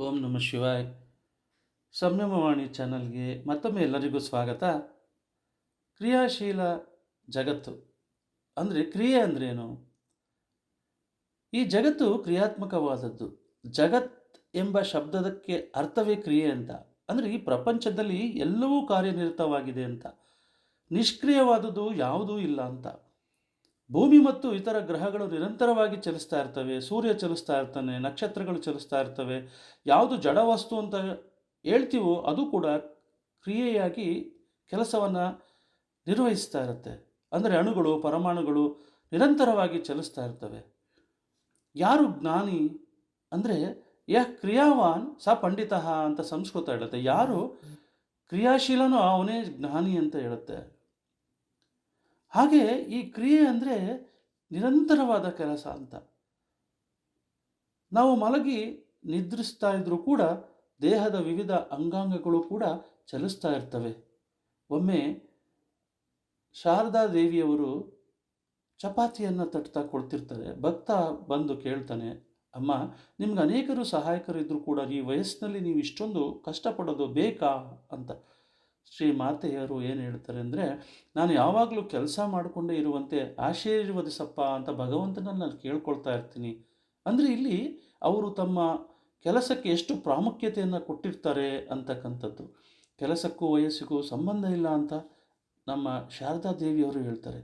ಓಂ ನಮಃ ಶಿವಾಯ್. ಸಂಯಮವಾಣಿ ಚಾನಲ್ಗೆ ಮತ್ತೊಮ್ಮೆ ಎಲ್ಲರಿಗೂ ಸ್ವಾಗತ. ಕ್ರಿಯಾಶೀಲ ಜಗತ್ತು ಅಂದರೆ ಕ್ರಿಯೆ ಅಂದ್ರೇನು? ಈ ಜಗತ್ತು ಕ್ರಿಯಾತ್ಮಕವಾದದ್ದು. ಜಗತ್ ಎಂಬ ಶಬ್ದದಕ್ಕೆ ಅರ್ಥವೇ ಕ್ರಿಯೆ ಅಂತ. ಅಂದರೆ ಈ ಪ್ರಪಂಚದಲ್ಲಿ ಎಲ್ಲವೂ ಕಾರ್ಯನಿರತವಾಗಿದೆ ಅಂತ. ನಿಷ್ಕ್ರಿಯವಾದದ್ದು ಯಾವುದೂ ಇಲ್ಲ ಅಂತ. ಭೂಮಿ ಮತ್ತು ಇತರ ಗ್ರಹಗಳು ನಿರಂತರವಾಗಿ ಚಲಿಸ್ತಾ ಇರ್ತವೆ, ಸೂರ್ಯ ಚಲಿಸ್ತಾ ಇರ್ತಾನೆ, ನಕ್ಷತ್ರಗಳು ಚಲಿಸ್ತಾ ಇರ್ತವೆ, ಯಾವುದು ಜಡ ವಸ್ತು ಅಂತ ಹೇಳ್ತೀವೋ ಅದು ಕೂಡ ಕ್ರಿಯೆಯಾಗಿ ಕೆಲಸವನ್ನು ನಿರ್ವಹಿಸ್ತಾ ಇರುತ್ತೆ. ಅಂದರೆ ಅಣುಗಳು, ಪರಮಾಣುಗಳು ನಿರಂತರವಾಗಿ ಚಲಿಸ್ತಾ ಇರ್ತವೆ. ಯಾರು ಜ್ಞಾನಿ ಅಂದರೆ, ಯ ಕ್ರಿಯಾವಾನ್ ಸ ಪಂಡಿತ ಅಂತ ಸಂಸ್ಕೃತ ಹೇಳುತ್ತೆ. ಯಾರು ಕ್ರಿಯಾಶೀಲನೋ ಅವನೇ ಜ್ಞಾನಿ ಅಂತ ಹೇಳುತ್ತೆ. ಹಾಗೆ ಈ ಕ್ರಿಯೆ ಅಂದರೆ ನಿರಂತರವಾದ ಕೆಲಸ ಅಂತ. ನಾವು ಮಲಗಿ ನಿದ್ರಿಸ್ತಾ ಇದ್ರೂ ಕೂಡ ದೇಹದ ವಿವಿಧ ಅಂಗಾಂಗಗಳು ಕೂಡ ಚಲಿಸ್ತಾ ಇರ್ತವೆ. ಒಮ್ಮೆ ಶಾರದಾ ದೇವಿಯವರು ಚಪಾತಿಯನ್ನು ತಟ್ತಾ ಕೊಡ್ತಿರ್ತಾರೆ. ಭಕ್ತ ಬಂದು ಕೇಳ್ತಾನೆ, ಅಮ್ಮ, ನಿಮ್ಗೆ ಅನೇಕರು ಸಹಾಯಕರು ಇದ್ದರೂ ಕೂಡ ಈ ವಯಸ್ಸಿನಲ್ಲಿ ನೀವು ಇಷ್ಟೊಂದು ಕಷ್ಟಪಡೋದು ಬೇಕಾ? ಅಂತ. ಶ್ರೀ ಮಾತೆಯವರು ಏನು ಹೇಳ್ತಾರೆ ಅಂದರೆ, ನಾನು ಯಾವಾಗಲೂ ಕೆಲಸ ಮಾಡಿಕೊಂಡೇ ಇರುವಂತೆ ಆಶೀರ್ವದಿಸಪ್ಪ ಅಂತ ಭಗವಂತನನ್ನು ನಾನು ಕೇಳ್ಕೊಳ್ತಾ ಇರ್ತೀನಿ. ಅಂದರೆ ಇಲ್ಲಿ ಅವರು ತಮ್ಮ ಕೆಲಸಕ್ಕೆ ಎಷ್ಟು ಪ್ರಾಮುಖ್ಯತೆಯನ್ನು ಕೊಟ್ಟಿರ್ತಾರೆ ಅಂತಕ್ಕಂಥದ್ದು. ಕೆಲಸಕ್ಕೂ ವಯಸ್ಸಿಗೂ ಸಂಬಂಧ ಇಲ್ಲ ಅಂತ ನಮ್ಮ ಶಾರದಾ ದೇವಿಯವರು ಹೇಳ್ತಾರೆ.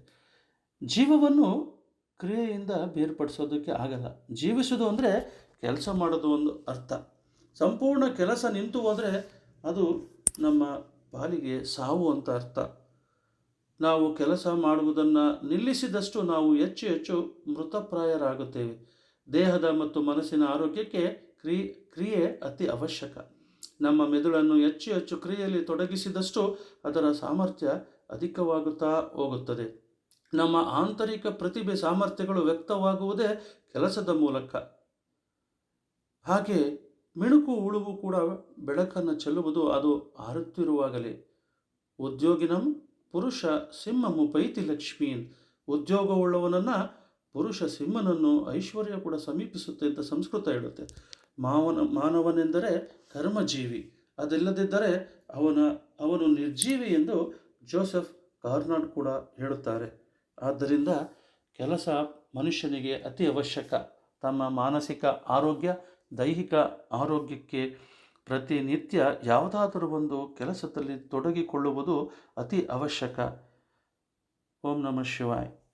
ಜೀವವನ್ನು ಕ್ರಿಯೆಯಿಂದ ಬೇರ್ಪಡಿಸೋದಕ್ಕೆ ಆಗಲ್ಲ. ಜೀವಿಸೋದು ಅಂದರೆ ಕೆಲಸ ಮಾಡೋದು ಒಂದು ಅರ್ಥ. ಸಂಪೂರ್ಣ ಕೆಲಸ ನಿಂತು ಹೋದರೆ ಅದು ನಮ್ಮ ಪಾಲಿಗೆ ಸಾವು ಅಂತ ಅರ್ಥ. ನಾವು ಕೆಲಸ ಮಾಡುವುದನ್ನು ನಿಲ್ಲಿಸಿದಷ್ಟು ನಾವು ಹೆಚ್ಚು ಹೆಚ್ಚು ಮೃತಪ್ರಾಯರಾಗುತ್ತೇವೆ. ದೇಹದ ಮತ್ತು ಮನಸ್ಸಿನ ಆರೋಗ್ಯಕ್ಕೆ ಕ್ರಿ, ಕ್ರಿಯೆ ಅತಿ ಅವಶ್ಯಕ. ನಮ್ಮ ಮೆದುಳನ್ನು ಹೆಚ್ಚು ಹೆಚ್ಚು ಕ್ರಿಯೆಯಲ್ಲಿ ತೊಡಗಿಸಿದಷ್ಟು ಅದರ ಸಾಮರ್ಥ್ಯ ಅಧಿಕವಾಗುತ್ತಾ ಹೋಗುತ್ತದೆ. ನಮ್ಮ ಆಂತರಿಕ ಪ್ರತಿಭೆ ಸಾಮರ್ಥ್ಯಗಳು ವ್ಯಕ್ತವಾಗುವುದೇ ಕೆಲಸದ ಮೂಲಕ. ಹಾಗೆ ಮಿಣುಕು ಉಳುವು ಕೂಡ ಬೆಳಕನ್ನು ಚೆಲ್ಲುವುದು ಅದು ಆರುತ್ತಿರುವಾಗಲೇ. ಉದ್ಯೋಗಿನಂ ಪುರುಷ ಸಿಂಹಮು ಪೈತಿ ಲಕ್ಷ್ಮೀನ್. ಉದ್ಯೋಗವುಳ್ಳವನನ್ನು ಪುರುಷ ಸಿಂಹನನ್ನು ಐಶ್ವರ್ಯ ಕೂಡ ಸಮೀಪಿಸುತ್ತೆ ಅಂತ ಸಂಸ್ಕೃತ ಹೇಳುತ್ತೆ. ಮಾವನ, ಮಾನವನೆಂದರೆ ಕರ್ಮಜೀವಿ. ಅದಿಲ್ಲದಿದ್ದರೆ ಅವನ, ಅವನು ನಿರ್ಜೀವಿ ಎಂದು ಜೋಸೆಫ್ ಕಾರ್ನಾಡ್ ಕೂಡ ಹೇಳುತ್ತಾರೆ. ಆದ್ದರಿಂದ ಕೆಲಸ ಮನುಷ್ಯನಿಗೆ ಅತಿ ಅವಶ್ಯಕ. ತಮ್ಮ ಮಾನಸಿಕ ಆರೋಗ್ಯ ದೈಹಿಕ ಆರೋಗ್ಯಕ್ಕೆ ಪ್ರತಿನಿತ್ಯ ಯಾವುದಾದರೂ ಒಂದು ಕೆಲಸದಲ್ಲಿ ತೊಡಗಿಕೊಳ್ಳುವುದು ಅತಿ ಅವಶ್ಯಕ. ಓಂ ನಮಃ ಶಿವಾಯ್.